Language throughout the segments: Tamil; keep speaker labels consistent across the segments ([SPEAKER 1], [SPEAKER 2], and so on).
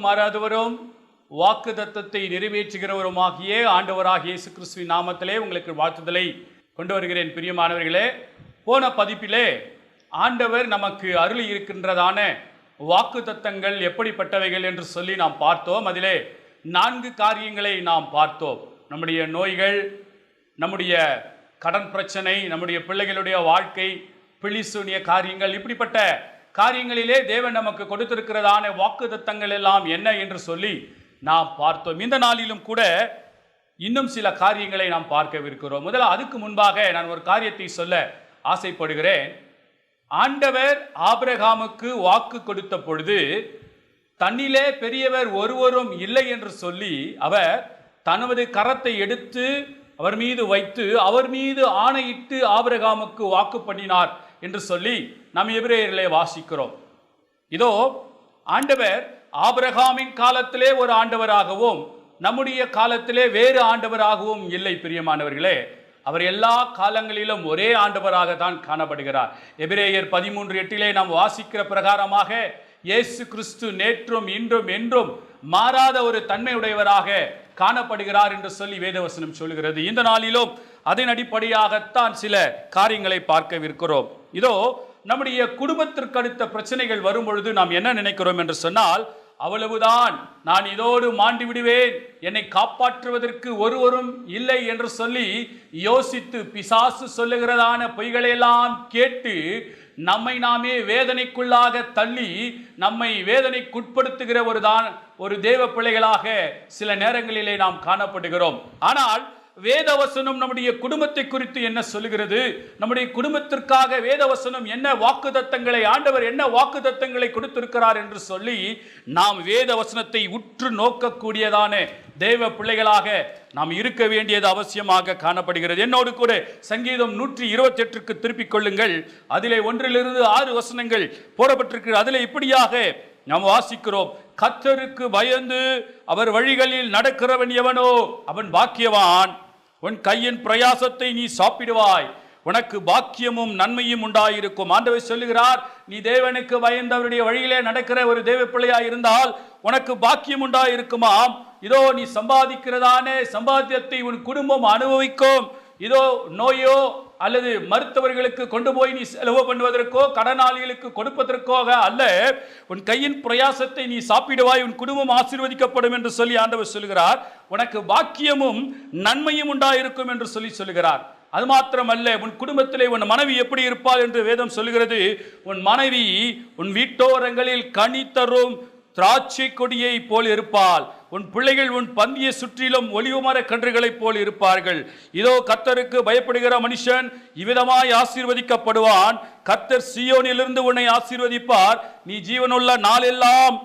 [SPEAKER 1] வாக்கு மாறாதவரும் வாக்கு தத்தத்தை நிறைவேற்றுகிறவருமாகிய ஆண்டவராகிய இயேசு கிறிஸ்துவின் நாமத்திலே உங்களுக்கு வாழ்த்துதலை கொண்டு வருகிறேன். பிரியமானவர்களே போன பதிப்பிலே ஆண்டவர் நமக்கு அருள் இருக்கின்றதான வாக்கு தத்தங்கள் எப்படிப்பட்டவைகள் என்று சொல்லி நாம் பார்த்தோம். அதிலே நான்கு காரியங்களை நாம் பார்த்தோம். நம்முடைய நோய்கள் நம்முடைய கடன் பிரச்சனை நம்முடைய பிள்ளைகளுடைய வாழ்க்கை பிழிசூனிய காரியங்கள் இப்படிப்பட்ட காரியங்களிலே தேவன் நமக்கு கொடுத்திருக்கிறதான வாக்குத்தத்தங்கள் எல்லாம் என்ன என்று சொல்லி நாம் பார்த்தோம். இந்த நாளிலும் கூட இன்னும் சில காரியங்களை நாம் பார்க்கவிருக்கிறோம். முதல்ல அதுக்கு முன்பாக நான் ஒரு காரியத்தை சொல்ல ஆசைப்படுகிறேன். ஆண்டவர் ஆபிரகாமுக்கு வாக்கு கொடுத்த பொழுது தன்னிலே பெரியவர் ஒருவரும் இல்லை என்று சொல்லி அவர் தனது கரத்தை எடுத்து அவர் மீது வைத்து அவர் மீது ஆணையிட்டு ஆபிரகாமுக்கு வாக்கு பண்ணினார் என்று சொல்லி நாம் எபிரேயரிலே வாசிக்கிறோம். இதோ ஆண்டவர் ஆபிரகாமின் காலத்திலே ஒரு ஆண்டவராகவும் நம்முடைய காலத்திலே வேறு ஆண்டவராகவும் இல்லை பிரியமானவர்களே. அவர் எல்லா காலங்களிலும் ஒரே ஆண்டவராக தான் காணப்படுகிறார். எபிரேயர் பதிமூன்று எட்டிலே நாம் வாசிக்கிற பிரகாரமாக இயேசு கிறிஸ்து நேற்றும் இன்றும் என்றும் மாறாத ஒரு தன்மையுடையவராக காணப்படுகிறார் என்று சொல்லி வேதவசனம் சொல்கிறது. இந்த நாளிலும் அதன் அடிப்படையாகத்தான் சில காரியங்களை பார்க்கவிருக்கிறோம். இதோ நம்முடைய குடும்பத்திற்கு அடுத்த பிரச்சனைகள் வரும் பொழுது நாம் என்ன நினைக்கிறோம் என்று சொன்னால் அவ்வளவுதான் நான் இதோடு மாண்டு விடுவேன். என்னை காப்பாற்றுவதற்கு ஒருவரும் இல்லை என்று சொல்லி யோசித்து பிசாசு சொல்லுகிறதான பொய்களையெல்லாம் கேட்டு நம்மை நாமே வேதனைக்குள்ளாக தள்ளி நம்மை வேதனைக்குட்படுத்துகிற ஒரு தான் ஒரு தேவ பிள்ளைகளாக சில நேரங்களிலே நாம் காணப்படுகிறோம். ஆனால் வேதவசனம் நம்முடைய குடும்பத்தை குறித்து என்ன சொல்லுகிறது? நம்முடைய குடும்பத்திற்காக வேதவசனம் என்ன வாக்குதத்தங்களை ஆண்டவர் என்ன வாக்குதத்தங்களை கொடுத்திருக்கிறார் என்று சொல்லி நாம் வேதவசனத்தை உற்று நோக்கக்கூடியதான தேவ பிள்ளைகளாக நாம் இருக்க வேண்டியது அவசியமாக காணப்படுகிறது. என்னோடு கூட சங்கீதம் நூற்றி இருபத்தி எட்டுக்கு திருப்பிக் கொள்ளுங்கள். அதிலே ஒன்றிலிருந்து ஆறு வசனங்கள் போடப்பட்டிருக்கிறது. அதிலே இப்படியாக நாம் வாசிக்கிறோம். கத்தருக்கு பயந்து அவர் வழிகளில் நடக்கிறவன் எவனோ அவன் பாக்கியவான். உன் கையின் பிரயாசத்தை நீ சாப்பிடுவாய். உனக்கு பாக்கியமும் நன்மையும் உண்டாயிருக்கும். ஆண்டவர் சொல்லுகிறார் நீ தேவனுக்கு பயந்தவருடைய வழியிலே நடக்கிற ஒரு தேவ பிள்ளையாய் இருந்தால் உனக்கு பாக்கியம் உண்டாயிருக்குமாம் இதோ நீ சம்பாதிக்கிறதானே சம்பாத்தியத்தை உன் குடும்பம் அனுபவிக்கும். இதோ நோயோ அல்லது மருத்துவர்களுக்கு கொண்டு போய் நீ செலவு பண்ணுவதற்கோ கடனாளிகளுக்கு கொடுப்பதற்கோ அல்ல. உன் கையின் பிரயாசத்தை நீ சாப்பிடுவாய் உன் குடும்பம் ஆசீர்வதிக்கப்படும் என்று சொல்லி ஆண்டவர் சொல்கிறார் உனக்கு பாக்கியமும் நன்மையும் உண்டாயிருக்கும் என்று சொல்லி சொல்கிறார் அது மாத்திரமல்ல உன் குடும்பத்திலே உன் மனைவி எப்படி இருப்பாள் என்று வேதம் சொல்கிறது உன் மனைவி உன் வீட்டோரங்களில் கனி தரும் திராட்சை கொடியை போல் இருப்பாள். உன் பிள்ளைகள் உன் பந்திய சுற்றிலும் ஒளிவுமர கன்றுகளைப் போல் இருப்பார்கள். இதோ கத்தருக்கு பயப்படுகிற மனுஷன் இவ்விதமாய் ஆசீர்வதிக்கப்படுவான். கத்தர் சியோனிலிருந்து உன்னை ஆசீர்வதிப்பார். நீ ஜீவனுள்ள நாளெல்லாம்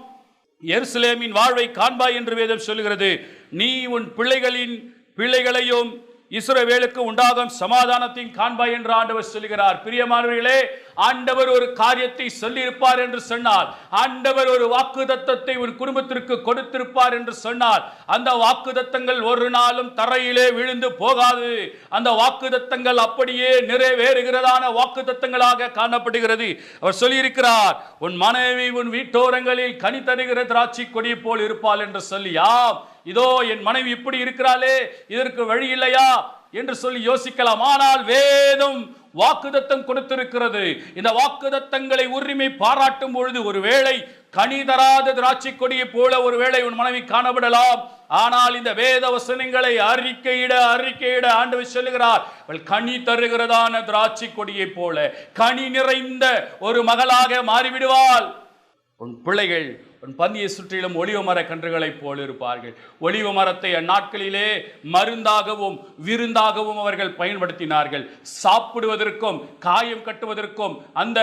[SPEAKER 1] எருசலேமின் வாழ்வை காண்பாய் என்று வேதம் சொல்கிறது நீ உன் பிள்ளைகளின் பிள்ளைகளையும் இஸ்ரவேலுக்கு உண்டாகும் சமாதானத்தின் காண்பாய் என்று ஆண்டவர் சொல்கிறார். பிரியமானவர்களே ஆண்டவர் ஒரு காரியத்தை சொல்லியிருப்பார் என்று சொன்னால் ஆண்டவர் ஒரு வாக்கு தத்தத்தை உன் குடும்பத்திற்கு கொடுத்திருப்பார் என்று சொன்னால் அந்த வாக்கு தத்தங்கள் ஒரு நாளும் தரையிலே விழுந்து போகாது. அந்த வாக்கு தத்தங்கள் அப்படியே நிறைவேறுகிறதான வாக்கு தத்தங்களாக காணப்படுகிறது. அவர் சொல்லியிருக்கிறார் உன் மனைவி உன் வீட்டோரங்களில் கனி தருகிற திராட்சை கொடி போல் இருப்பாள் என்று சொல்லி இதோ என் மனைவி இப்படி இருக்கிறாளே இதற்கு வழி இல்லையா? என்று சொல்லி யோசிக்கலாம். ஆனால் வேதம் வாக்குதத்தம் கொடுத்திருக்கிறது. இந்த வாக்குதத்தங்களை உரிமை பாராட்டும் பொழுது ஒருவேளை கனி தராத திராட்சை கொடியை போல ஒருவேளை உன் மனைவி காணப்படலாம். ஆனால் இந்த வேத வசனங்களை அறிக்கையிட அறிக்கையிட ஆண்டவர் சொல்லுகிறார். அவள் கனி தருகிறதான திராட்சை கொடியை போல கனி நிறைந்த ஒரு மகளாக மாறிவிடுவாள். உன் பிள்ளைகள் உன் பந்தியை சுற்றிலும் ஒளிவ மர கன்றுகளைப் போல் இருப்பார்கள் ஒளிவ மரத்தை அந்நாட்களிலே மருந்தாகவும் விருந்தாகவும் அவர்கள் பயன்படுத்தினார்கள். சாப்பிடுவதற்கும் காயம் கட்டுவதற்கும் அந்த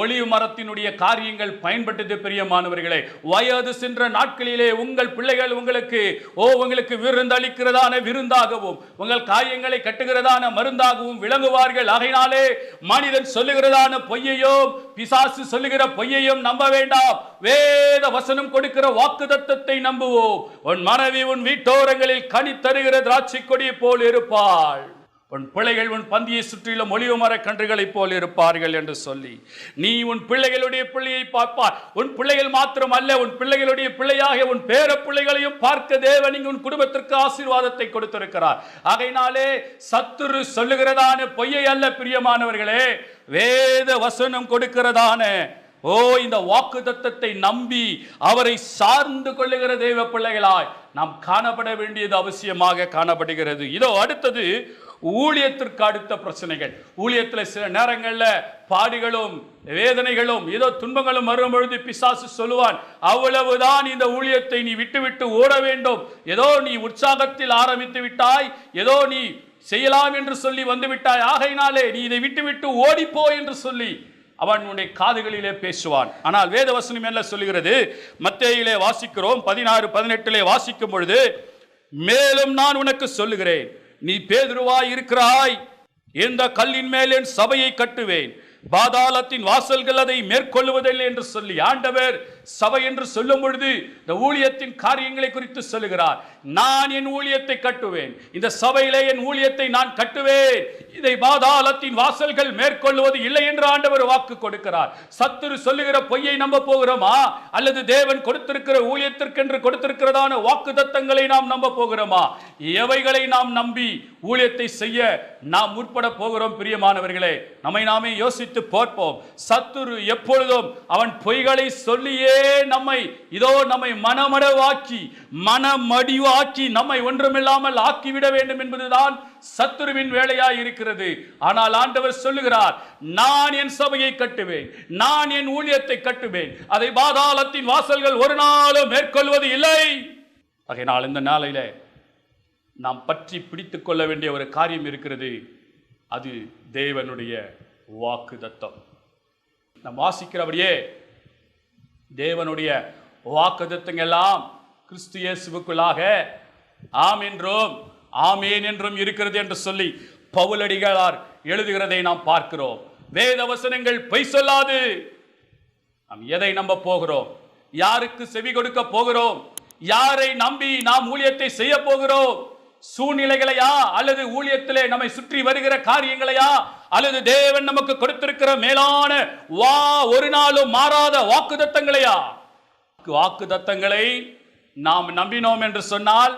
[SPEAKER 1] ஒளிவு மரத்தினுடைய காரியங்கள் பயன்பட்டது பிரியமானவர்களே வயது சென்ற நாட்களிலே உங்கள் பிள்ளைகள் உங்களுக்கு ஓ உங்களுக்கு விருந்தளிக்கிறதான விருந்தாகவும் உங்கள் காயங்களை கட்டுகிறதான மருந்தாகவும் விளங்குவார்கள். ஆகையினாலே மனிதன் சொல்லுகிறதான பொய்யையும் பிசாசு சொல்லுகிற பொய்யையும் நம்ப வேண்டாம். வேத வசனம் கொடுக்கிற வாக்கு தத்தத்தை நம்புவோம். உன் மனைவி உன் வீட்டோரங்களில் கனி தருகிற திராட்சை கொடியை போல் இருப்பாள். உன் பிள்ளைகள் உன் பந்தியை சுற்றிலும் ஒளிவு மர கன்றுகளைப் போல் இருப்பார்கள் என்று சொல்லி நீ உன் பிள்ளைகளுடைய பிள்ளையை பார்ப்பார் உன் பிள்ளைகள் மாத்திரம் அல்ல உன் பிள்ளைகளுடைய பிள்ளையாக உன் பேர பிள்ளைகளையும் பார்க்க தேவன் இங்கு உன் குடும்பத்திற்கு ஆசீர்வாதத்தை கொடுத்திருக்கிறார். ஆகையினாலே சத்துரு சொல்லுகிறதான பொய்யை அல்ல பிரியமானவர்களே வேத வசனம் கொடுக்கிறதான ஓ இந்த வாக்கு தத்தத்தை நம்பி அவரை சார்ந்து கொள்ளுகிற தெய்வ பிள்ளைகளாய் நாம் காணப்பட வேண்டியது அவசியமாக காணப்படுகிறது. இதோ அடுத்தது ஊழியத்திற்கு அடுத்த பிரச்சனைகள். ஊழியத்தில் சில நேரங்களில் பாடுகளும் வேதனைகளும் ஏதோ துன்பங்களும் வரும்பொழுது பிசாசு சொல்லுவான் அவ்வளவுதான் இந்த ஊழியத்தை நீ விட்டுவிட்டு ஓட வேண்டும். ஏதோ நீ உற்சாகத்தில் ஆரம்பித்து விட்டாய். ஏதோ நீ செய்யலாம் என்று சொல்லி வந்துவிட்டாய் ஆகையினாலே நீ இதை விட்டுவிட்டு ஓடிப்போ என்று சொல்லி அவன் உன்னுடைய காதுகளிலே பேசுவான். ஆனால் வேதவசனம் என்ன சொல்லுகிறது? மத்தேயிலே வாசிக்கிறோம் பதினாறு பதினெட்டிலே வாசிக்கும் பொழுது மேலும் நான் உனக்கு சொல்லுகிறேன் நீ பேதுருவாய் இருக்கிறாய் இந்த கல்லின் மேல் என் சபையை கட்டுவேன் பாதாளத்தின் வாசல்கள் அதை மேற்கொள்வதில்லை என்று சொல்லி ஆண்டவர் சபை என்று சொல்லும் பொழுது இந்த ஊழியத்தின் காரியங்களை குறித்து சொல்லுகிறார். நான் என் ஊழியத்தை கட்டுவேன் இந்த சபையிலே என் ஊழியத்தை நான் கட்டுவேன் இதை பாதாளத்தின் வாசல்கள் மேற்கொள்வது இல்லை என்று ஆண்டவர் வாக்கு கொடுக்கிறார். சத்துரு சொல்லுகிற பொய்யை நம்ப போகிறோமா? அல்லது தேவன் கொடுத்திருக்கிற ஊழியத்திற்கென்று கொடுத்திருக்கிறதான வாக்கு தத்தங்களை நாம் நம்ப போகிறோமா? எவைகளை நாம் நம்பி ஊழியத்தை செய்ய நாம் முற்பட போகிறோம் பிரியமானவர்களே? நம்மை நாமே யோசித்து பார்ப்போம். சத்துரு எப்பொழுதும் அவன் பொய்களை சொல்லியே நம்மை இதோ நம்மை மனமடவாக்கி மனமடிவாக்கி நம்மை ஒன்றுமில்லாமல் ஆக்கிவிட வேண்டும் என்பதுதான் சத்துருவின் வேலையா இருக்கிறது. ஆனால் ஆண்டவர் சொல்லுகிறார் நான் என் சபையை கட்டுவேன். நான் என் ஊழியத்தை கட்டுவேன். அதை பாதாளத்தின் வாசல்கள் ஒரு நாளும் மேற்கொள்வது இல்லை. ஆகையினால் இந்த நாளையில நாம் பற்றி பிடித்துக் கொள்ள வேண்டிய ஒரு காரியம் இருக்கிறது. அது தேவனுடைய வாக்கு தத்தம் நாம் வாசிக்கிறபடியே தேவனுடைய வாக்கு எல்லாம் கிறிஸ்து இயேசுக்குள்ளாக ஆம் என்றோம் ஆமேன் என்றும் இருக்கிறது என்று சொல்லி பவுலடிகளார் எழுதுகிறதை நாம் பார்க்கிறோம். வேத வசனங்கள் பொய் சொல்லாது. நாம் எதை நம்ப போகிறோம்? யாருக்கு செவி கொடுக்க போகிறோம்? யாரை நம்பி நாம் ஊழியத்தை செய்ய போகிறோம்? சூழ்நிலைகளையா? அல்லது ஊழியத்திலே நம்மை சுற்றி வருகிற காரியங்களையா? அல்லது தேவன் நமக்கு கொடுத்திருக்கிற மேலான வா ஒரு நாளும் மாறாத வாக்குதத்தங்களையா வாக்குதத்தங்களை நாம் நம்பினோம் என்று சொன்னால்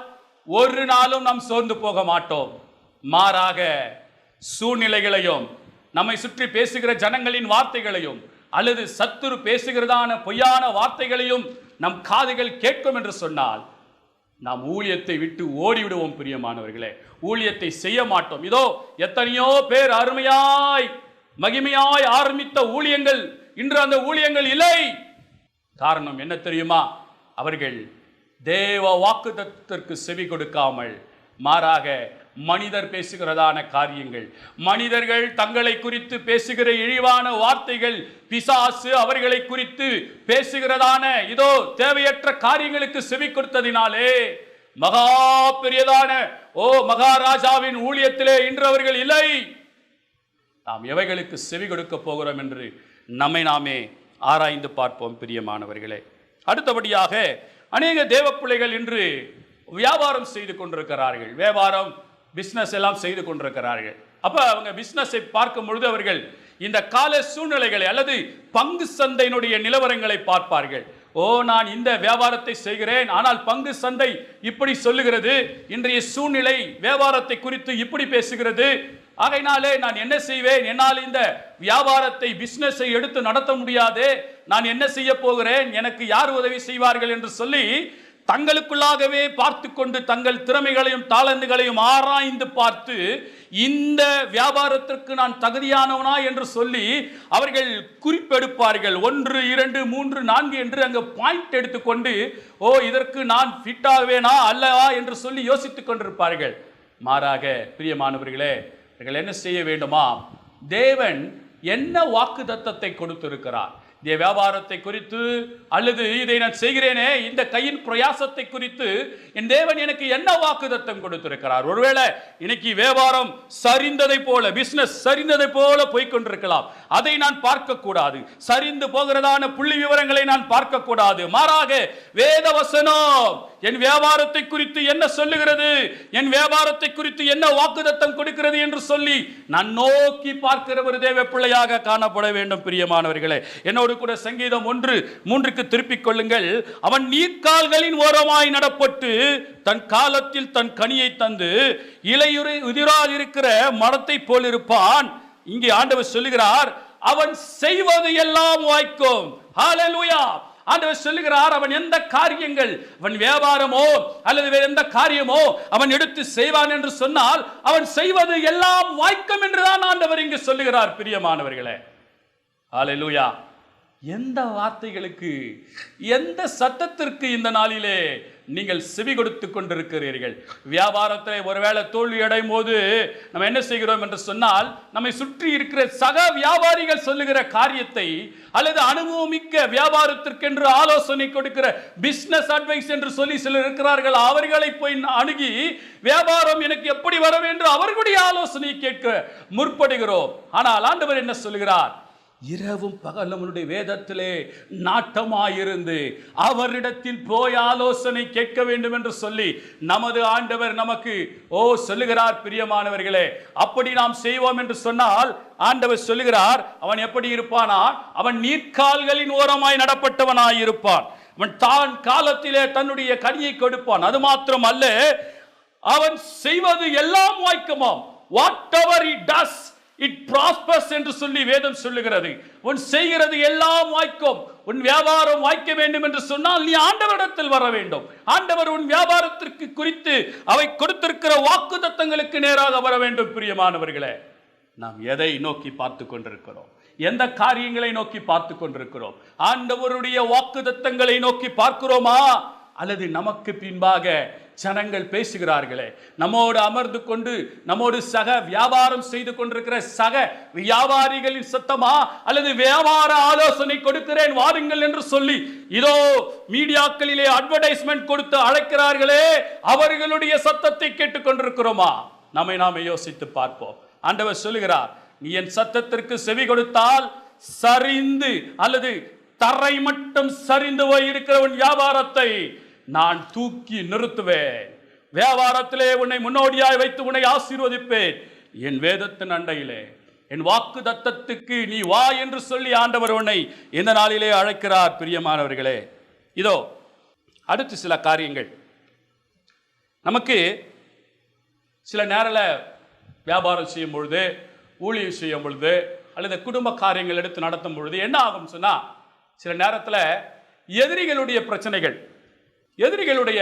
[SPEAKER 1] ஒரு நாளும் நாம் சோர்ந்து போக மாட்டோம். மாறாக சூழ்நிலைகளையும் நம்மை சுற்றி பேசுகிற ஜனங்களின் வார்த்தைகளையும் அல்லது சத்துரு பேசுகிறதான பொய்யான வார்த்தைகளையும் நம் காதுகள் கேட்கும் என்று சொன்னால் நாம் ஊழியத்தை விட்டு ஓடிவிடுவோம் பிரியமானவர்களே. ஊழியத்தை செய்ய மாட்டோம். இதோ எத்தனையோ பேர் அருமையாய் மகிமையாய் ஆரம்பித்த ஊழியங்கள் இன்று அந்த ஊழியங்கள் இல்லை. காரணம் என்ன தெரியுமா? அவர்கள் தேவ வாக்குதத்திற்கு செவி கொடுக்காமல் மாறாக மனிதர் பேசுகிறதான காரியங்கள். மனிதர்கள் தங்களை குறித்து பேசுகிற இழிவான வார்த்தைகள் பிசாசு அவர்களை குறித்து பேசுகிறதான இதோ தேவையற்ற காரியங்களுக்கு செவி கொடுத்ததினாலே மகா பெரியதான ஓ மகாராஜாவின் ஊழியத்திலே இன்று அவர்கள் இல்லை. நாம் எவைகளுக்கு செவி கொடுக்க போகிறோம் என்று நம்மை நாமே ஆராய்ந்து பார்ப்போம் பிரியமானவர்களே. அடுத்தபடியாக அநேக தேவ பிள்ளைகள் இன்று வியாபாரம் செய்து கொண்டிருக்கிறார்கள். வியாபாரம் பிஸ்னஸ் எல்லாம் செய்து கொண்டிருக்கிறார்கள். அப்போ அவங்க பிஸ்னஸை பார்க்கும் பொழுது அவர்கள் இந்த கால சூழ்நிலைகளை அல்லது பங்கு சந்தையினுடைய நிலவரங்களை பார்ப்பார்கள். ஓ நான் இந்த வியாபாரத்தை செய்கிறேன் ஆனால் பங்கு சந்தை இப்படி சொல்லுகிறது இன்றைய சூழ்நிலை வியாபாரத்தை குறித்து இப்படி பேசுகிறது ஆகையினாலே நான் என்ன செய்வேன்? என்னால் இந்த வியாபாரத்தை பிஸ்னஸை எடுத்து நடத்த முடியாது. நான் என்ன செய்ய போகிறேன்? எனக்கு யார் உதவி செய்வார்கள் என்று சொல்லி தங்களுக்குள்ளாகவே பார்த்து கொண்டு தங்கள் திறமைகளையும் தாளந்துகளையும் ஆராய்ந்து பார்த்து இந்த வியாபாரத்திற்கு நான் தகுதியானவனா என்று சொல்லி அவர்கள் குறிப்பெடுப்பார்கள். ஒன்று இரண்டு மூன்று நான்கு என்று அங்கு பாயிண்ட் எடுத்துக்கொண்டு ஓ இதற்கு நான் ஃபிட் ஆவேனா? அல்லவா? என்று சொல்லி யோசித்துக் கொண்டிருப்பார்கள். மாறாக பிரியமானவர்களே இவர்கள் என்ன செய்ய வேண்டுமா? தேவன் என்ன வாக்கு தத்தத்தை கொடுத்திருக்கிறார்? இந்த வியாபாரத்தை குறித்து அல்லது இதை நான் செய்கிறேனே இந்த கையின் பிரயாசத்தை குறித்து என் தேவன் எனக்கு என்ன வாக்குதத்தம் கொடுத்திருக்கிறார்? ஒருவேளை இன்னைக்கு வியாபாரம் சரிந்ததை போல பிசினஸ் சரிந்ததை போல போய்க்கொண்டிருக்கலாம். அதை நான் பார்க்க கூடாது சரிந்து போகிறதான புள்ளி விவரங்களை நான் பார்க்க கூடாது மாறாக வேத வசனம் என் வியாபாரத்தை குறித்து என்ன சொல்லுகிறது? என் வியாபாரத்தை குறித்து என்ன வாக்குதத்தம் கொடுக்கிறது என்று சொல்லி நான் நோக்கி பார்க்கிற ஒரு தேவ பிள்ளையாக காணப்பட வேண்டும் பிரியமானவர்களே. என்னோடு கூட சங்கீதம் ஒன்று மூன்றுக்கு திருப்பிக் கொள்ளுங்கள். அவன் நீர்க்கால்களின் ஓரமாய் நடப்பட்டு தன் காலத்தில் தன் கனியை தந்து இலையுறு உதிரால் இருக்கிற மரத்தை போலிருப்பான் இங்கே ஆண்டவர் சொல்லுகிறார் அவன் செய்வது எல்லாம் வாய்க்கும். ஹalleluya ஆண்டவர் சொல்லுகிறார் அவன் எந்த காரியங்கள் அவன் வியாபாரமோ அல்லது வேற எந்த காரியமோ அவன் எடுத்து செய்வான் என்று சொன்னால் அவன் செய்வது எல்லாம் வாய்க்கும் என்றுதான் ஆண்டவர் இங்கு சொல்லுகிறார் பிரியமானவர்களே. ஹalleluya. எந்த வார்த்தைகளுக்கு எந்த சத்தத்திற்கு இந்த நாளிலே நீங்கள் செவி கொடுத்து கொண்டிருக்கிறீர்கள். வியாபாரத்தை ஒருவேளை தோல்வி அடையும் போது நம்ம என்ன செய்கிறோம் என்று சொன்னால் நம்மை சுற்றி இருக்கிற சக வியாபாரிகள் சொல்லுகிற காரியத்தை அல்லது அனுபவமிக்க வியாபாரத்திற்கென்று ஆலோசனை கொடுக்கிற பிஸ்னஸ் அட்வைஸ் என்று சொல்லி சிலர் இருக்கிறார்கள். அவர்களை போய் அணுகி வியாபாரம் எனக்கு எப்படி வர வேண்டும் அவர்களுடைய ஆலோசனை கேட்க முற்படுகிறோம். ஆனால் ஆண்டவர் என்ன சொல்லுகிறார்? இரவும் பகல் நம்மளுடைய வேதத்திலே நாட்டமாயிருந்து அவரிடத்தில் போய் ஆலோசனை கேட்க வேண்டும் என்று சொல்லி நமது ஆண்டவர் நமக்கு ஓ சொல்லுகிறார் பிரியமானவர்களே. அப்படி நாம் செய்வோம் என்று சொன்னால் ஆண்டவர் சொல்லுகிறார் அவன் எப்படி இருப்பானா? அவன் நீர்க்கால்களின் ஓரமாய் நடப்பட்டவனாய் இருப்பான். அவன் தான் காலத்திலே தன்னுடைய கனியை கொடுப்பான். அது மாத்திரம் அல்ல அவன் செய்வது எல்லாம் வாய்க்குமாம். Whatever it does it prospers என்று சொல்லி வேதம் சொல்லுகிறது. உன் செய்கிறது எல்லாம் வாய்க்கும். உன் வியாபாரம் வாய்க்க வேண்டும் என்று சொன்னால் நீ ஆண்டவரிடத்தில் வர வேண்டும். ஆண்டவர் உன் வியாபாரத்திற்கு குறித்து அவை கொடுத்திருக்கிற வாக்குத்தத்தங்களுக்கு நேராக வர வேண்டும் பிரியமானவர்களே. நாம் எதை நோக்கி பார்த்து கொண்டிருக்கிறோம்? எந்த காரியங்களை நோக்கி பார்த்து கொண்டிருக்கிறோம்? ஆண்டவருடைய வாக்குத்தத்தங்களை நோக்கி பார்க்கிறோமா? அல்லது நமக்கு பின்பாக ஜனங்கள் பேசுகிறார்களே. நம்மோடு அமர்ந்து கொண்டு நம்மோடு சக வியாபாரம் செய்து கொண்டிருக்கிற சக வியாபாரிகளின் சத்தமா அல்லது வியாபார ஆலோசனை கொடுக்கிறேன் வாருங்கள் என்று சொல்லி இதோ மீடியாக்களிலே அட்வர்டைஸ்மெண்ட் கொடுத்து அழைக்கிறார்களே அவர்களுடைய சத்தத்தை கேட்டுக்கொண்டிருக்கிறோமா? நம்மை நாம யோசித்து பார்ப்போம். ஆண்டவர் சொல்லுகிறார் நீ என் சத்தத்திற்கு செவி கொடுத்தால் சரிந்து அல்லது தரை மட்டும் சரிந்து போய் இருக்கிறவன் வியாபாரத்தை நான் தூக்கி நிறுத்துவேன். வியாபாரத்திலே உன்னை முன்னோடியாய் வைத்து உன்னை ஆசீர்வதிப்பேன். என் வேதத்தின் அண்டையிலே என் வாக்கு தத்தத்துக்கு நீ வா என்று சொல்லி ஆண்டவர் உன்னை இந்த நாளிலே அழைக்கிறார் பிரியமானவர்களே. இதோ அடுத்து சில காரியங்கள். நமக்கு சில நேரில் வியாபாரம் செய்யும் பொழுது ஊழியம் செய்யும் பொழுது அல்லது குடும்ப காரியங்கள் எடுத்து நடத்தும் பொழுது என்ன ஆகும் சொன்னால் சில நேரத்தில் எதிரிகளுடைய பிரச்சனைகள் எதிரிகளுடைய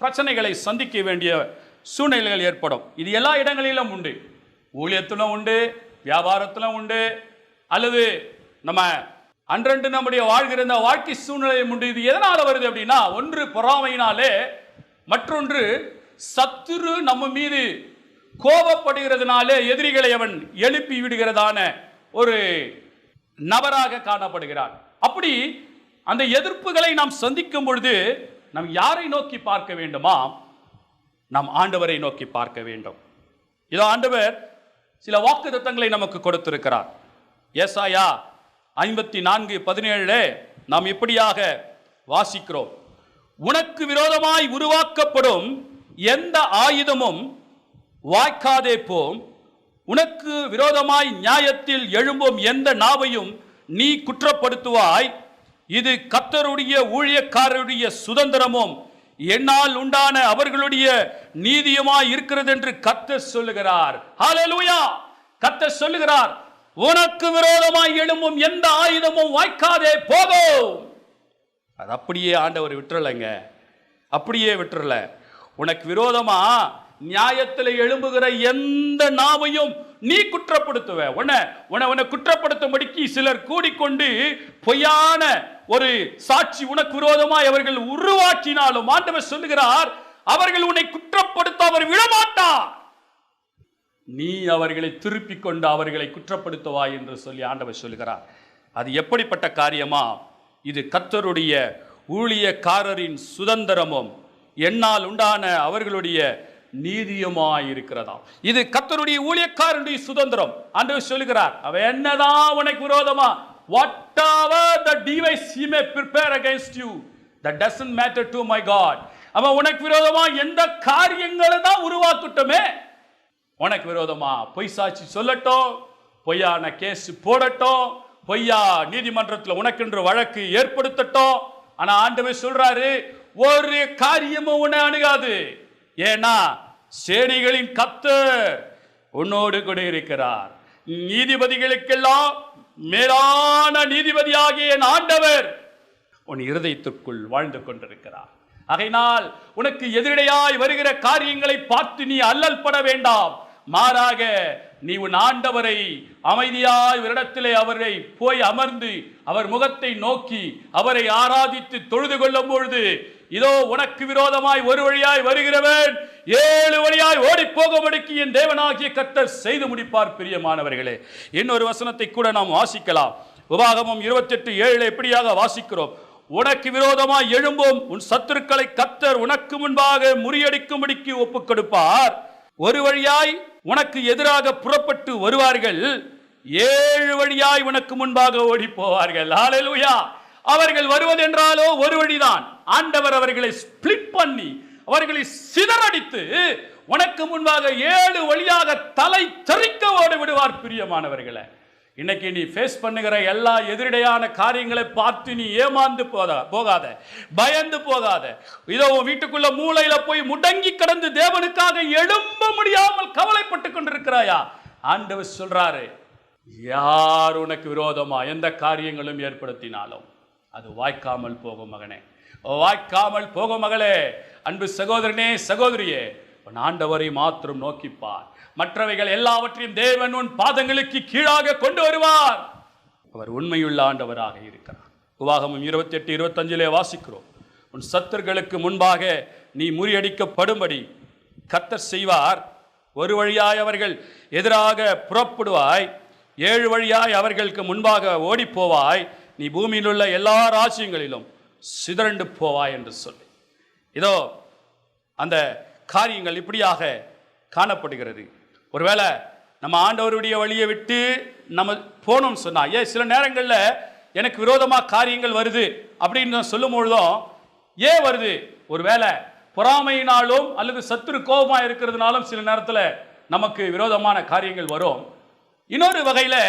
[SPEAKER 1] பிரச்சனைகளை சந்திக்க வேண்டிய சூழ்நிலைகள் ஏற்படும். இது எல்லா இடங்களிலும் உண்டு. ஊழியத்திலும் உண்டு வியாபாரத்திலும் உண்டு அல்லது நம்ம அன்றன்று நம்முடைய வாழ்கிற இந்த வாழ்க்கை சூழ்நிலை உண்டு. இது எதனால் வருது அப்படின்னா ஒன்று பொறாமையினாலே மற்றொன்று சத்துரு நம்ம மீது கோபப்படுகிறதுனாலே எதிரிகளை அவன் எழுப்பி விடுகிறதான ஒரு நபராக காணப்படுகிறான். அப்படி அந்த எதிர்ப்புகளை நாம் சந்திக்கும் பொழுது நாம் யாரை நோக்கி பார்க்க வேண்டுமா? நாம் ஆண்டவரை நோக்கி பார்க்க வேண்டும். இதோ ஆண்டவர் சில வாக்கு தத்தங்களை நமக்கு கொடுத்திருக்கிறார். ஏசாயா ஐம்பத்தி நான்கு பதினேழு நாம் இப்படியாக வாசிக்கிறோம். உனக்கு விரோதமாய் உருவாக்கப்படும் எந்த ஆயுதமும் வாய்க்காதே போம். உனக்கு விரோதமாய் நியாயத்தில் எழும்பும் எந்த நாவையும் நீ குற்றப்படுத்துவாய். இது கத்தருடைய ஊழியக்காரருடைய சுதந்திரமும் என்னால் உண்டான அவர்களுடைய நீதியுமாய் இருக்கிறது என்று கத்த சொல்லுகிறார். ஹalleluya கர்த்தர் சொல்லுகிறார் உனக்கு விரோதமாய் எழும்பும் எந்த ஆயுதமும் வாய்க்காதே போகும் அது அப்படியே ஆண்டவர் விட்டுறலைங்க. அப்படியே விட்டுறல. உனக்கு விரோதமா? நியாயத்தில் எழும்புகிற எந்த நாவையும் நீ குற்றப்படுத்துவ. உன்னை உன்னை உன்னை குற்றப்படுத்தும்படிக்கு சிலர் கூடிக்கொண்டு பொய்யான ஒரு சாட்சி உனக்கு விரோதமாய் அவர்கள் உருவாக்கினாலும் ஆண்டவர் சொல்லுகிறார் அவர்கள் உன்னை குற்றப்படுத்த அவர் விடமாட்டார். நீ அவர்களை திருப்பிக் கொண்டு அவர்களை குற்றப்படுத்துவாய் என்று சொல்லி ஆண்டவர் சொல்லுகிறார். அது எப்படிப்பட்ட காரியமா? இது கத்தருடைய ஊழியக்காரரின் சுதந்திரமும் என்னால் உண்டான அவர்களுடைய நீதியுமாய் இருக்கிறதா இது கத்தருடைய ஊழியக்காரனுடைய சுதந்திரம். ஆண்டவர் சொல்லுகிறார் அவன் என்னதான் உனக்கு விரோதமா? Whatever the device he may prepare against you that doesn't matter to my god. அவன் உனக்கு விரோதமா எந்த காரியங்களை தான் உருவாக்கட்டுமே? உனக்கு விரோதமா பொய் சாட்சி சொல்லட்டும் பொய்யான கேஸ் போடட்டும் பொய்யா நீதிமன்றத்தில் உனக்கென்று வழக்கு ஏற்படுத்தட்டும் ஆனா ஆண்டவர் சொல்றாரு ஒரு காரியமும் உன்னை அணுகாது. ஏன்னா சேனைகளின் கத்து உன்னோடு கூட இருக்கிறார். நீதிபதிகளுக்கெல்லாம் மேலான நீதிபதியாகிய என் ஆண்டவர் உன் இருதயத்திற்குள் வாழ்ந்து கொண்டிருக்கிறார். ஆகையினால் உனக்கு எதிரடையாய் வருகிற காரியங்களை பார்த்து நீ அல்லல் பட வேண்டாம். மாறாக நீ உன் ஆண்டவரை அமைதியாய் இடத்திலே அவரை போய் அமர்ந்து அவர் முகத்தை நோக்கி அவரை ஆராதித்து தொழுது கொள்ளும் பொழுது இதோ உனக்கு விரோதமாய் ஒரு வழியாய் வருகிறவன். ஏழு வழியாய் ஓடி போகும்படிக்கு என் தேவனாகிய கத்தர் செய்து முடிப்பார் பிரியமானவர்களே. இன்னொரு வசனத்தை கூட நாம் வாசிக்கலாம். உபாகமம் இருபத்தெட்டு ஏழு எப்படியாக வாசிக்கிறோம். உனக்கு விரோதமாய் எழும்பும் உன் சத்துருக்களை கத்தர் உனக்கு முன்பாக முறியடிக்கும்படிக்கு ஒப்புக் கொடுப்பார் ஒரு வழியாய் உனக்கு எதிராக புறப்பட்டு வருவார்கள். ஏழு வழியாய் உனக்கு முன்பாக ஓடி போவார்கள் ஹalleluya அவர்கள் வருவதென்றாலோ ஒரு வழிதான். ஆண்டவர் அவர்களை ஸ்பிளிட் பண்ணி அவர்களை சிதறடித்து உனக்கு முன்பாக ஏழு வழியாக தலை தெறிக்க ஓடி விடுவார் பிரியமானவர்களை. இன்னைக்கு நீ ஃபேஸ் பண்ணுகிற எல்லா எதிரடையான காரியங்களை பார்த்து நீ ஏமாந்து போதா போகாத. பயந்து போகாத. இதோ உன் வீட்டுக்குள்ள மூளையில போய் முடங்கி கிடந்து தேவனுக்காக எழும்ப முடியாமல் கவலைப்பட்டு கொண்டிருக்கிறாயா? ஆண்டவர் சொல்றாரு யார் உனக்கு விரோதமா எந்த காரியங்களும் ஏற்படுத்தினாலும்? அது வாய்க்காமல் போகும் மகனே. வாய்க்காமல் போகும் மகளே. அன்பு சகோதரனே சகோதரியே உன் ஆண்டவரை மாத்திரம் நோக்கிப்பார். மற்றவைகள் எல்லாவற்றையும் தேவன் உன் பாதங்களுக்கு கீழாக கொண்டு வருவார். அவர் உண்மையுள்ள ஆண்டவராக இருக்கிறார். உவாகமும் இருபத்தி எட்டு இருபத்தஞ்சிலே வாசிக்கிறோம். உன் சத்தர்களுக்கு முன்பாக நீ முறியடிக்கப்படும்படி கத்தர் செய்வார். ஒரு வழியாய் அவர்கள் எதிராக புறப்படுவாய். ஏழு வழியாய் அவர்களுக்கு முன்பாக ஓடிப் போவாய் நீ பூமியில் உள்ள எல்லா ராஜ்யங்களிலும் சிதறண்டு போவாய் என்று சொல்லி. இதோ அந்த காரியங்கள் இப்படியாக காணப்படுகிறது. ஒருவேளை நம்ம ஆண்டவருடைய வழியை விட்டு நம்ம போனோம்னு சொன்னால் ஏன் சில நேரங்களில் எனக்கு விரோதமாக காரியங்கள் வருது அப்படின்னு சொல்லும் பொழுதும் ஏன் வருது? ஒருவேளை பொறாமையினாலும் அல்லது சத்துரு கோபமாக இருக்கிறதுனாலும் சில நேரத்தில் நமக்கு விரோதமான காரியங்கள் வரும். இன்னொரு வகையில்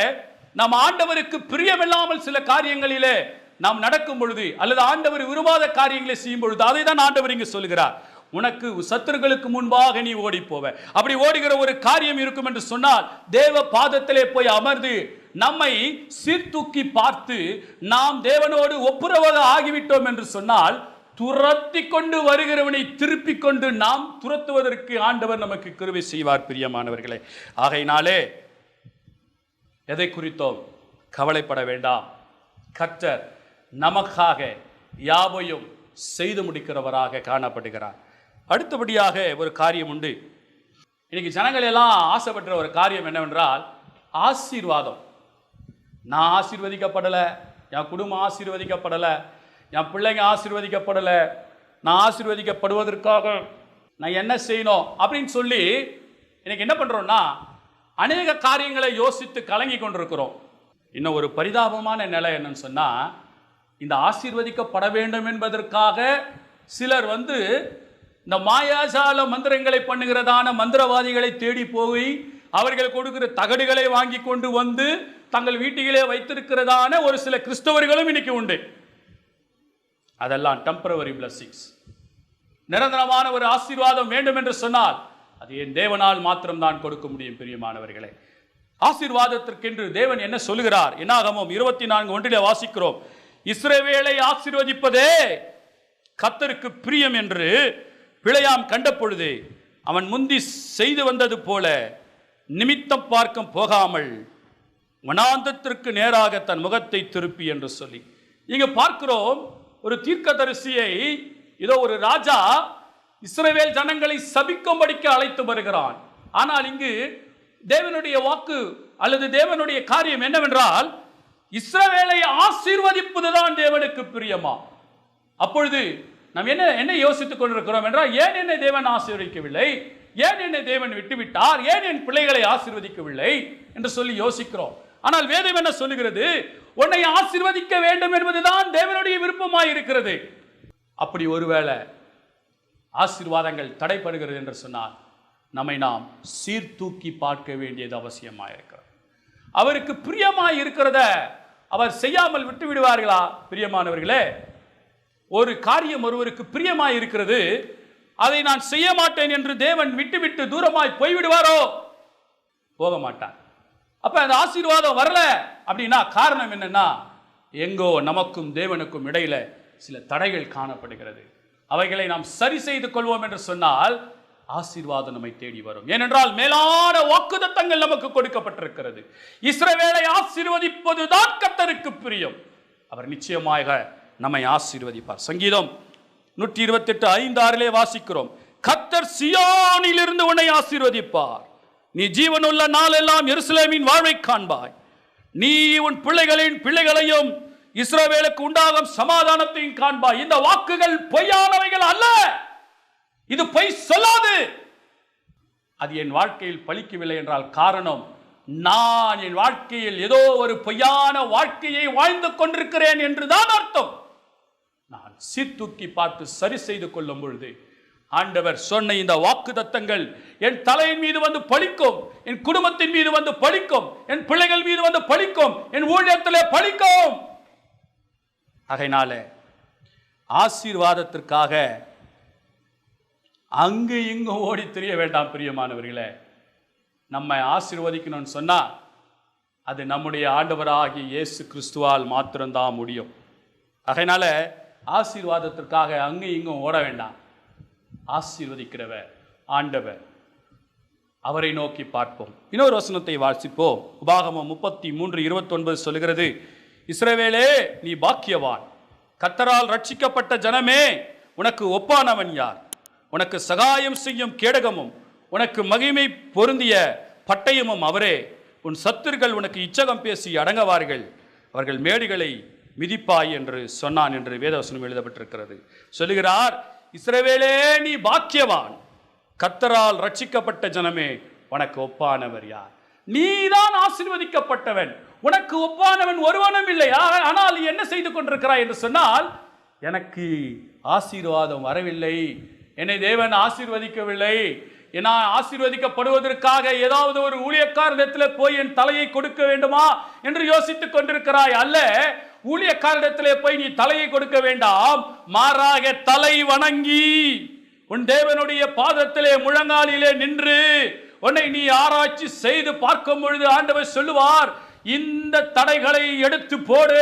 [SPEAKER 1] நாம் ஆண்டவருக்கு பிரியமில்லாமல் சில காரியங்களிலே நாம் நடக்கும் பொழுது அல்லது ஆண்டவர் விரும்பாத காரியங்களை செய்யும் பொழுது அதை தான் ஆண்டவர் இங்கு சொல்கிறார் உனக்கு சத்துருக்களுக்கு முன்பாக நீ ஓடி போவ அப்படி ஓடுகிற ஒரு காரியம் இருக்கும் என்று சொன்னால் தேவ பாதத்திலே போய் அமர்ந்து நம்மை சீர்தூக்கி பார்த்து நாம் தேவனோடு ஒப்புரவாக ஆகிவிட்டோம் என்று சொன்னால் துரத்தி கொண்டு வருகிறவனை திருப்பி கொண்டு நாம் துரத்துவதற்கு ஆண்டவர் நமக்கு கருவை செய்வார் பிரியமானவர்களே. ஆகையினாலே எதை குறித்தோம் கவலைப்பட வேண்டாம். கர்த்தர் நமக்காக யாவையும் செய்து முடிக்கிறவராக காணப்படுகிறார். அடுத்தபடியாக ஒரு காரியம் உண்டு. இன்னைக்கு ஜனங்கள் எல்லாம் ஆசைப்பட்ட ஒரு காரியம் என்னவென்றால் ஆசீர்வாதம். நான் ஆசீர்வதிக்கப்படலை என் குடும்பம் ஆசீர்வதிக்கப்படலை என் பிள்ளைங்க ஆசீர்வதிக்கப்படலை நான் ஆசீர்வதிக்கப்படுவதற்காக நான் என்ன செய்யணும் அப்படின்னு சொல்லி இன்னைக்கு என்ன பண்ணுறோன்னா அநேக காரியங்களை யோசித்து கலங்கி கொண்டிருக்கிறோம். இன்னும் ஒரு பரிதாபமான நிலை என்னன்னு சொன்னால் இந்த ஆசீர்வதிக்கப்பட வேண்டும் என்பதற்காக சிலர் வந்து இந்த மாயாசால மந்திரங்களை பண்ணுகிறதான மந்திரவாதிகளை தேடி போய் அவர்கள் கொடுக்கிற தகடுகளை வாங்கி கொண்டு வந்து தங்கள் வீட்டிலே வைத்திருக்கிறதான ஒரு சில கிறிஸ்தவர்களும் இன்னைக்கு உண்டு. அதெல்லாம் டெம்பரவரி பிளஸ்ஸிங்ஸ் நிரந்தரமான ஒரு ஆசீர்வாதம் வேண்டும் என்று சொன்னால் அது என் தேவனால் மாத்திரம்தான் கொடுக்க முடியும் பிரியமானவர்களே. ஆசீர்வாதத்திற்கென்று தேவன் என்ன சொல்லுகிறார்? என்னாகமோம் இருபத்தி நான்கு ஒன்றிலே வாசிக்கிறோம். இஸ்ரேவேலை ஆசீர்வதிப்பதே கத்தருக்கு பிரியம் என்று பிழையாம் கண்ட பொழுது அவன் முந்தி செய்து வந்தது போல நிமித்தம் பார்க்கும் போகாமல் வனாந்தத்திற்கு நேராக தன் முகத்தை திருப்பி என்று சொல்லி. இங்கே பார்க்கிறோம் ஒரு தீர்க்கதரிசியை இதோ ஒரு ராஜா இஸ்ரவேல் ஜனங்களை சபிக்கும்படிக்க அழைத்து வருகிறான். ஆனால் இங்கு தேவனுடைய வாக்கு அல்லது தேவனுடைய காரியம் என்னவென்றால் இஸ்ரவேலை ஆசீர்வதிப்பதுதான் தேவனுக்கு பிரியமா? அப்பொழுது நாம் என்ன என்ன யோசித்துக் கொண்டிருக்கிறோம் என்றால் ஏன் என்னை தேவன் ஆசீர்வதிக்கவில்லை? ஏன் என்னை தேவன் விட்டுவிட்டார்? ஏன் என் பிள்ளைகளை ஆசீர்வதிக்கவில்லை? என்று சொல்லி யோசிக்கிறோம். ஆனால் வேதம் என்ன சொல்லுகிறது? உன்னை ஆசீர்வதிக்க வேண்டும் என்பதுதான் தேவனுடைய விருப்பமாய் இருக்கிறது அப்படி ஒருவேளை ஆசீர்வாதங்கள் தடைப்படுகிறது என்று சொன்னால் நம்மை நாம் சீர்தூக்கி பார்க்க வேண்டியது அவசியமாக இருக்கிறது அவருக்கு பிரியமாய் இருக்கிறத அவர் செய்யாமல் விட்டு விடுவார்களா? பிரியமானவர்களே ஒரு காரியம் ஒருவருக்கு பிரியமாய் இருக்கிறது அதை நான் செய்ய மாட்டேன் என்று தேவன் விட்டுவிட்டு தூரமாய் போய்விடுவாரோ? போக மாட்டார் அப்ப அந்த ஆசீர்வாதம் வரல அப்படின்னா காரணம் என்னன்னா எங்கோ நமக்கும் தேவனுக்கும் இடையில சில தடைகள் காணப்படுகிறது. அவைகளை நாம் சரி செய்து கொள்வோம் என்று சொன்னால் ஆசீர்வாதம் நம்மை தேடி வரும். ஏனென்றால் மேலான வாக்குதத்தங்கள் நமக்கு கொடுக்கப்பட்டிருக்கிறது. இஸ்ரவேலை ஆசீர்வதிப்பதுதான் கத்தருக்கு பிரியம். அவர் நிச்சயமாக நம்மை ஆசீர்வதிப்பார். சங்கீதம் நூற்றி இருபத்தெட்டு ஐந்து ஆறிலே வாசிக்கிறோம். கத்தர் சியானிலிருந்து உன்னை ஆசீர்வதிப்பார். நீ ஜீவனுள்ள நாளெல்லாம் எருசலேமின் வாழ்வை காண்பாய். நீ உன் பிள்ளைகளின் பிள்ளைகளையும் இஸ்ரோவேலுக்கு உண்டாகும் சமாதானத்தையும் காண்பாய் இந்த வாக்குகள் பொய்யானவைகள் அல்ல. இது பொய் சொல்லாது. அது என் வாழ்க்கையில் பலிக்கவில்லை என்றால் காரணம் நான் என் வாழ்க்கையில் ஏதோ ஒரு பொய்யான வாழ்க்கையை வாழ்ந்து கொண்டிருக்கிறேன் என்றுதான் அர்த்தம். நான் சீர்தூக்கி பார்த்து சரி செய்து கொள்ளும் பொழுது ஆண்டவர் சொன்ன இந்த வாக்கு தத்தங்கள் என் தலையின் மீது வந்து பழிக்கும் என் குடும்பத்தின் மீது வந்து பழிக்கும் என் பிள்ளைகள் மீது வந்து பழிக்கும் என் ஊழியத்திலே பழிக்கும். ஆகையினால ஆசீர்வாதத்திற்காக அங்கு இங்கு ஓடி தெரிய வேண்டாம் பிரியமானவர்களே. நம்மை ஆசீர்வதிக்கணும்னு சொன்னால் அது நம்முடைய ஆண்டவராகிய இயேசு கிறிஸ்துவால் மாத்திரம்தான் முடியும். அதனால் ஆசீர்வாதத்திற்காக அங்கும் இங்கும் ஓட வேண்டாம். ஆசீர்வதிக்கிறவர் ஆண்டவர். அவரை நோக்கி பார்ப்போம். இன்னொரு வசனத்தை வாசிப்போம். உபாகமம் முப்பத்தி மூன்று இருபத்தொன்பது சொல்லுகிறது இஸ்ரவேலே நீ பாக்கியவான். கத்தரால் ரட்சிக்கப்பட்ட ஜனமே உனக்கு ஒப்பானவன் யார்? உனக்கு சகாயம் செய்யும் கேடகமும் உனக்கு மகிமை பொருந்திய பட்டயமும் அவரே. உன் சத்துர்கள் உனக்கு இச்சகம் பேசி அடங்கவார்கள். அவர்கள் மேடுகளை மிதிப்பாய் என்று சொன்னான் என்று வேதவசனம் எழுதப்பட்டிருக்கிறது. சொல்லுகிறார் இஸ்ரவேலே நீ பாக்கியவான். கத்தரால் ரட்சிக்கப்பட்ட ஜனமே உனக்கு ஒப்பானவர் யார்? நீதான் ஆசீர்வதிக்கப்பட்டவன். உனக்கு ஒப்பானவன் ஒருவனும் இல்லை. ஆனால் நீ என்ன செய்து கொண்டிருக்கிறாய் என்று சொன்னால் எனக்கு ஆசீர்வாதம் வரவில்லை. என்னை தேவன் ஆசீர்வதிக்கவில்லை. நான் ஆசீர்வதிக்கப்படுவதற்காக ஏதாவது ஒரு ஊழியக்காரனிடத்தில் போய் என் தலையை கொடுக்க வேண்டுமா என்று யோசித்துக் கொண்டிருக்கிறாய் அல்ல. ஊழியக்காரனிடத்திலே போய் நீ தலையை கொடுக்க வேண்டாம். மாறாக தலை வணங்கி உன் தேவனுடைய பாதத்திலே முழங்காலிலே நின்று உன்னை நீ ஆராய்ச்சி செய்து பார்க்கும் பொழுது ஆண்டவர் சொல்லுவார் இந்த தடைகளை எடுத்து போடு.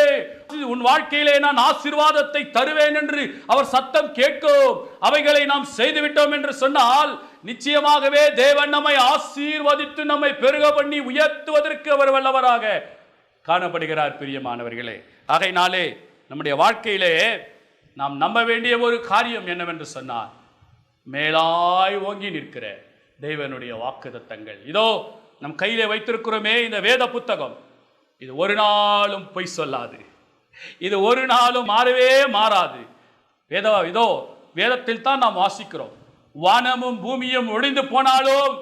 [SPEAKER 1] உன் வாழ்க்கையிலே நான் ஆசீர்வாதத்தை தருவேன் என்று அவர் சத்தம் கேட்கும். அவைகளை நாம் செய்துவிட்டோம் என்று சொன்னால் நிச்சயமாகவே தேவன் நம்மை ஆசீர்வதித்து நம்மை பெருக பண்ணி உயர்த்துவதற்கு அவர் வல்லவராக காணப்படுகிறார் பிரியமானவர்களே. ஆகையினாலே நம்முடைய வாழ்க்கையிலே நாம் நம்ப வேண்டிய ஒரு காரியம் என்னவென்று சொன்னால் மேலாய் ஓங்கி நிற்கிற தேவனுடைய வாக்குதத்தங்கள் இதோ நம் கையிலே வைத்திருக்கிறோமே இந்த வேத புத்தகம். இது ஒரு நாளும் பொய் சொல்லாது. இது ஒரு நாளும் மாறவே மாறாது. வேத இதோ வேதத்தில் தான் நாம் வாசிக்கிறோம். வானமும் பூமியும் ஒழிந்து போனாலும்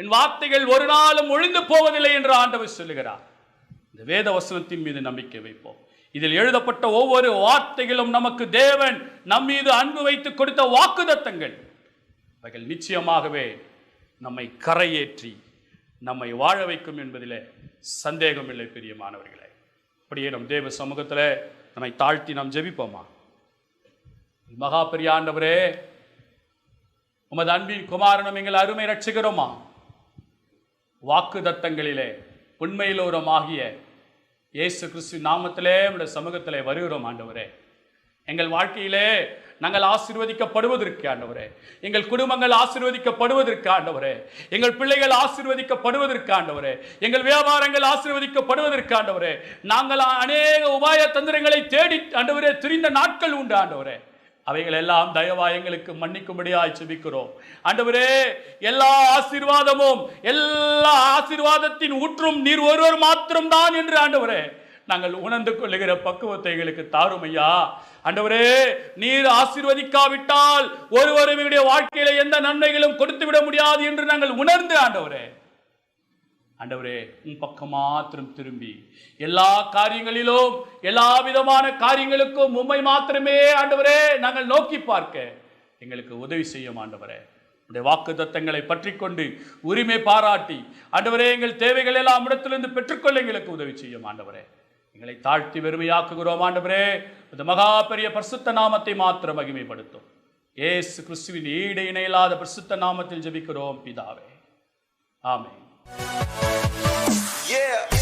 [SPEAKER 1] என் வார்த்தைகள் ஒரு நாளும் ஒழிந்து போவதில்லை என்று ஆண்டவர் சொல்லுகிறார். இந்த வேத வசனத்தின் மீது நம்பிக்கை வைப்போம். இதில் எழுதப்பட்ட ஒவ்வொரு வார்த்தைகளும் நமக்கு தேவன் நம் மீது அன்பு வைத்து கொடுத்த வாக்குதத்தங்கள் அவைகள் நிச்சயமாகவே நம்மை கரையேற்றி நம்மை வாழ வைக்கும் என்பதிலே சந்தேகமில்லை பிரியமானவர்களே அப்படியே நம் தேவ சமூகத்தில் நம்மை தாழ்த்தி நாம் ஜெபிப்போமா? மகா பெரியாண்டவரே உமது அன்பின் குமாரனும் எங்கள் அருமை ரட்சிக்கிறோமா வாக்கு தத்தங்களிலே உண்மையிலோரமாகிய இயேசு கிறிஸ்து நாமத்திலே நம்முடைய சமூகத்திலே வருகிறோம் ஆண்டவரே. எங்கள் வாழ்க்கையிலே நாங்கள் ஆசீர்வதிக்கப்படுவதற்கு ஆண்டவரே. எங்கள் குடும்பங்கள் ஆசீர்வதிக்கப்படுவதற்கு ஆண்டவரே. எங்கள் பிள்ளைகள் ஆசீர்வதிக்கப்படுவதற்கு ஆண்டவரே. எங்கள் வியாபாரங்கள் ஆசீர்வதிக்கப்படுவதற்கு ஆண்டவரே. நாங்கள் அநேக உபாய தந்திரங்களை தேடி ஆண்டவரே திரிந்த நாட்கள் உண்டு ஆண்டவரே. அவைகள் எல்லாம் தயவா எங்களுக்கு மன்னிக்கும்படியாய் செபிக்கிறோம் ஆண்டவரே எல்லா ஆசீர்வாதமும் எல்லா ஆசீர்வாதத்தின் ஊற்றும் நீர் ஒருவர் மாத்திரம்தான் என்று ஆண்டவரே. நாங்கள் உணர்ந்து கொள்ளுகிற பக்குவத்தை எங்களுக்கு தாரும் ஐயா ஆண்டவரே நீர் ஆசீர்வதிக்காவிட்டால் ஒருவரும் எங்களுடைய வாழ்க்கையில எந்த நன்மைகளும் கொடுத்து விட முடியாது என்று நாங்கள் உணர்ந்து ஆண்டவரே. ஆண்டவரே உன் பக்கம் மாத்திரம் திரும்பி. எல்லா காரியங்களிலும் எல்லா விதமான காரியங்களுக்கும் உண்மை மாத்திரமே ஆண்டவரே நாங்கள் நோக்கி பார்க்க. எங்களுக்கு உதவி செய்யும் ஆண்டவரே. உடைய வாக்கு தத்தங்களை பற்றி கொண்டு உரிமை பாராட்டி ஆண்டவரே எங்கள் தேவைகள் எல்லாம் இடத்திலிருந்து பெற்றுக்கொள்ள எங்களுக்கு உதவி செய்யும் ஆண்டவரே. எங்களை தாழ்த்தி வெறுமையாக்குகிறோம் ஆண்டவரே. இந்த மகா பெரிய பரிசுத்த நாமத்தை மாத்திரம் மகிமைப்படுத்தும். ஏசு கிறிஸ்துவின் ஈடு இணையில்லாத பரிசுத்த நாமத்தில் ஜெபிக்கிறோம் பிதாவே. ஆமே
[SPEAKER 2] Yeah.